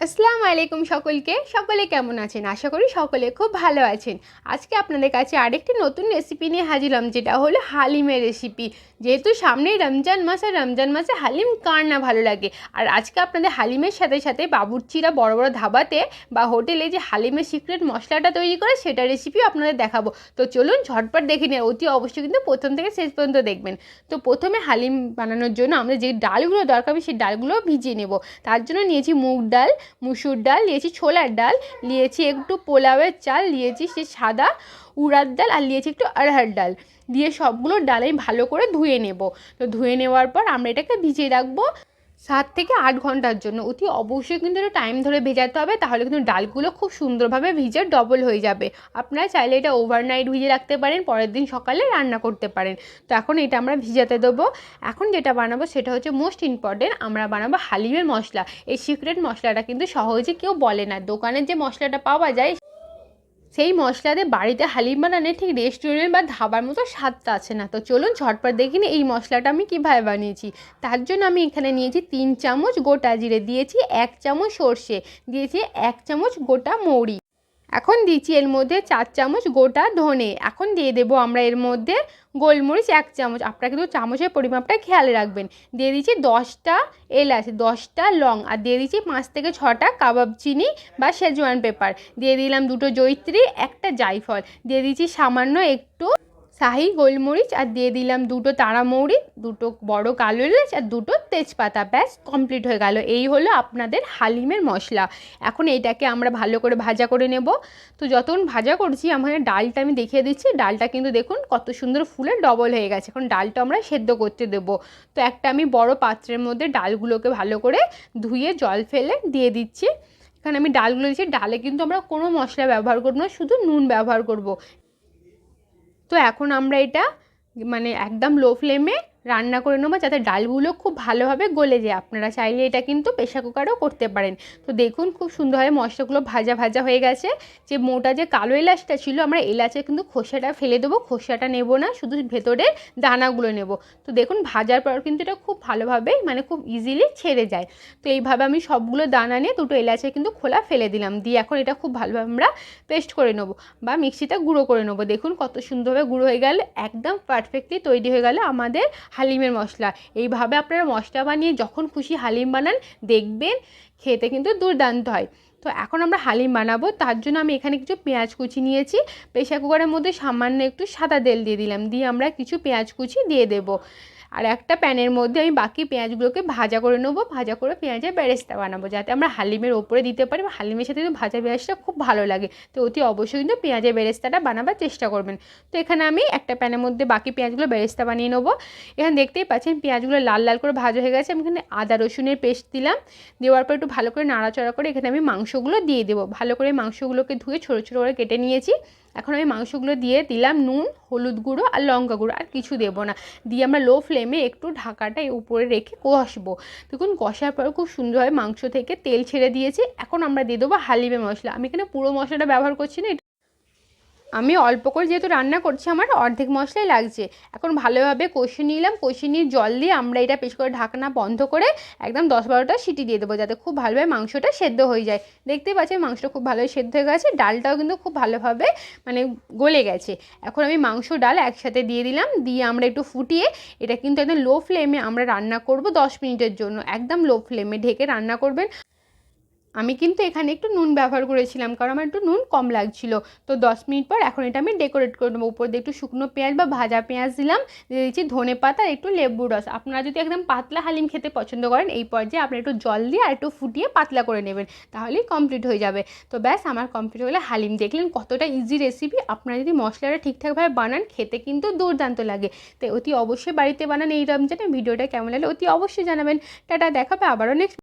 আসসালামু আলাইকুম সকলকে। সকলে কেমন আছেন? আশা করি সকলে খুব ভালো আছেন। আজকে আপনাদের কাছে আরেকটি নতুন রেসিপি নিয়ে হাজিরাম যেটা হলো হালিমের রেসিপি যেহেতু সামনেই রমজান মাস, আর রমজান মাসে হালিম কার না ভালো লাগে? আর আজকে আপনাদের হালিমের সাথে সাথে বাবুর্চিরা বড় বড় ধাবাতে বা হোটেলে যে হালিমের সিক্রেট মশলাটা তৈরি করে, সেটা রেসিপিও আপনাদের দেখাবো। তো চলুন ঝটপট দেখে নিন অতি অবশ্যই কিন্তু প্রথম থেকে শেষ পর্যন্ত দেখবেন। তো প্রথমে হালিম বানানোর জন্য আমরা যে ডালগুলো দরকার হবে, সেই ডালগুলো ভিজিয়ে নেব। তার জন্য নিয়েছি মুগ ডাল মুসুর ডাল, নিয়েছি ছোলার ডাল, নিয়েছি একটু পোলাওয়ের চাল, নিয়েছি সে সাদা উড়ার ডাল আর নিয়েছি একটু আড়হার ডাল। দিয়ে সবগুলো ডাল আমি ভালো করে ধুয়ে নেব। তো ধুয়ে নেওয়ার পর আমরা এটাকে ভিজিয়ে রাখব। সাত থেকে আট ঘণ্টার জন্য। অতি অবশ্যই কিন্তু একটু টাইম ধরে ভেজাতে হবে, তাহলে কিন্তু ডালগুলো খুব সুন্দরভাবে ভিজে ডবল হয়ে যাবে। আপনারা চাইলে এটা ওভারনাইট ভিজে রাখতে পারেন, পরের দিন সকালে রান্না করতে পারেন। তো এখন এটা আমরা ভিজাতে দেবো। এখন যেটা বানাবো সেটা হচ্ছে মোস্ট ইম্পর্টেন্ট আমরা বানাবো হালিমের মশলা। এই সিক্রেট মশলাটা কিন্তু সহজে কেউ বলে না। দোকানের যে মশলাটা পাওয়া যায় সেই মশলাতে বাড়িতে হালিম বানানে ঠিক রেস্টুরেন্ট বা ধাবার মতো স্বাদটা আছে না। তো চলুন ঝটপট দেখি এই মশলাটা আমি কীভাবে বানিয়েছি। তার জন্য আমি এখানে নিয়েছি তিন চামচ গোটা জিরে, দিয়েছি এক চামচ সর্ষে, দিয়েছি এক চামচ গোটা মৌরি। এখন দিচ্ছি এর মধ্যে চার চামচ গোটা ধনে। এখন দিয়ে দেবো আমরা এর মধ্যে গোলমরিচ এক চামচ। আপনারা কিন্তু চামচের পরিমাপটা খেয়াল রাখবেন। দিয়ে দিচ্ছি দশটা এলাচ, দশটা লং আর দিয়ে দিচ্ছি পাঁচ থেকে ছটা কাবাব চিনি বা শেজওয়ান পেপার। দিয়ে দিলাম দুটো জৈত্রী একটা জায়ফল। দিয়ে দিচ্ছি সামান্য একটু শাহি গোলমরিচ আর দিয়ে দিলাম দুটো তারামৌরি দুটো বড় কালো এলাচ আর দুটো তেজপাতা। ব্যাস কমপ্লিট হয়ে গেল। এই হলো আপনাদের হালিমের মশলা। এখন এইটাকে আমরা ভালো করে ভাজা করে নেব। তো যতক্ষণ ভাজা করছি আমাদের ডালটা আমি দেখিয়ে দিচ্ছি। ডালটা কিন্তু দেখুন কত সুন্দর ফুলে ডবল হয়ে গেছে। এখন ডালটা আমরা সেদ্ধ করতে দেবো। তো একটা আমি বড় পাত্রের মধ্যে ডালগুলোকে ভালো করে ধুয়ে জল ফেলে দিয়ে দিচ্ছি। এখানে আমি ডালগুলো দিচ্ছি ডালে কিন্তু আমরা কোনো মশলা ব্যবহার করব না, শুধু নুন ব্যবহার করব। তো এখন আমরা এটা মানে একদম লো ফ্লেমে রান্না করে নেব যাতে ডালগুলো খুব ভালোভাবে গলে যায়। আপনারা চাইলে এটা কিন্তু প্রেশার কুকারও করতে পারেন। তো দেখুন খুব সুন্দরভাবে মশলাগুলো ভাজা ভাজা হয়ে গেছে। যে মোটা যে কালো এলাচটা ছিল, আমরা এলাচে কিন্তু খোসাটা ফেলে দেবো, খোসাটা নেব না, শুধু ভেতরের দানাগুলো নেব। তো দেখুন ভাজার পর কিন্তু এটা খুব ভালোভাবে মানে খুব ইজিলি ছেড়ে যায়। তো এইভাবে আমি সবগুলো দানা নিয়ে দুটো এলাচে কিন্তু খোলা ফেলে দিলাম। দিয়ে এখন এটা খুব ভালোভাবে আমরা পেস্ট করে নেব বা মিক্সিতে গুঁড়ো করে নেব। দেখুন কত সুন্দরভাবে গুঁড়ো হয়ে গেলে, একদম পারফেক্টলি তৈরি হয়ে গেলে আমাদের হালিমের মশলা। এইভাবে আপনারা মশলা বানিয়ে যখন খুশি হালিম বানান, দেখবেন খেতে কিন্তু দুর্দান্ত হয়। তো এখন আমরা হালিম বানাবো, তার জন্য আমি এখানে কিছু পেঁয়াজ কুচি নিয়েছি। প্রেশার কুকারের মধ্যে সামান্য একটু সাদা তেল দিয়ে দিলাম, দিয়ে আমরা কিছু পেঁয়াজ কুচি দিয়ে দেবো। আর একটা প্যানের মধ্যে আমি বাকি পেঁয়াজগুলোকে ভাজা করে নেব, ভাজা করে পেঁয়াজের বেরেস্তা বানাবো, যাতে আমরা হালিমের ওপরে দিতে পারি হালিমের সাথে কিন্তু ভাজা পেঁয়াজটা খুব ভালো লাগে। তো অতি অবশ্যই কিন্তু পেঁয়াজের বেরেস্তাটা বানাবার চেষ্টা করবেন। তো এখানে আমি একটা প্যানের মধ্যে বাকি পেঁয়াজগুলো বেরেস্তা বানিয়ে নেব। এখানে দেখতেই পাচ্ছেন পেঁয়াজগুলো লাল লাল করে ভাজা হয়ে গেছে। আমি এখানে আদা রসুনের পেস্ট দিলাম। দেওয়ার পর একটু ভালো করে নাড়াচড়া করে এখানে আমি মাংসগুলো দিয়ে দেবো। ভালো করে মাংসগুলোকে ধুয়ে ছোটো ছোটো করে কেটে নিয়েছি। এখন আমি মাংসগুলো দিয়ে দিলাম নুন, হলুদ গুঁড়ো আর লঙ্কা গুঁড়ো, আর কিছু দেবো না। দিয়ে আমরা লো ফ্লেমে একটু ঢাকাটা উপরে রেখে কষবো। দেখুন, কষার পর খুব সুন্দরভাবে মাংস থেকে তেল ছেড়ে দিয়েছি। এখন আমরা দিয়ে দেবো হালিমে মশলা। আমি এখানে পুরো মশলাটা ব্যবহার করছি না আমি অল্প করে যেহেতু রান্না করছি, আমার অর্ধেক মশলাই লাগছে। এখন ভালোভাবে কষে নিলাম, কষে নিয়ে জল দিয়ে আমরা এটা পেশ করে ঢাকনা বন্ধ করে একদম দশ বারোটা সিটি দিয়ে দেবো যাতে খুব ভালোভাবে মাংসটা সেদ্ধ হয়ে যায়। দেখতে পাচ্ছি মাংসটা খুব ভালোভাবে সেদ্ধ হয়ে গেছে, ডালটাও কিন্তু খুব ভালোভাবে মানে গলে গেছে। এখন আমি মাংস, ডাল একসাথে দিয়ে দিলাম, দিয়ে আমরা একটু ফুটিয়ে এটা কিন্তু একদম লো ফ্লেমে আমরা রান্না করব দশ মিনিটের জন্য। একদম লো ফ্লেমে ঢেকে রান্না করবেন। আমি কিন্তু এখানে একটু নুন ব্যবহার করেছিলাম, কারণ আমার একটু নুন কম লাগছিল। তো দশ মিনিট পর এখন এটা আমি ডেকোরেট করে নেব। উপর দিয়ে একটু শুকনো পেঁয়াজ বা ভাজা পেঁয়াজ দিলাম, দিয়ে দিচ্ছি ধনে পাতা একটু লেবু রস। আপনারা যদি একদম পাতলা হালিম খেতে পছন্দ করেন, এই পর্যায়ে আপনি একটু জল দিয়ে আর একটু ফুটিয়ে পাতলা করে নেবেন, তাহলেই কমপ্লিট হয়ে যাবে। তো ব্যাস, আমার কমপ্লিট হলে হালিম। দেখলেন কতটা ইজি রেসিপি আপনারা যদি মশলাটা ঠিকঠাকভাবে বানান, খেতে কিন্তু দুর্দান্ত লাগে। তো অতি অবশ্যই বাড়িতে বানান এই রমজানে ভিডিওটা কেমন লাগলে, অতি অবশ্যই জানাবেন। টাটা দেখাবে আবারও নেক্সট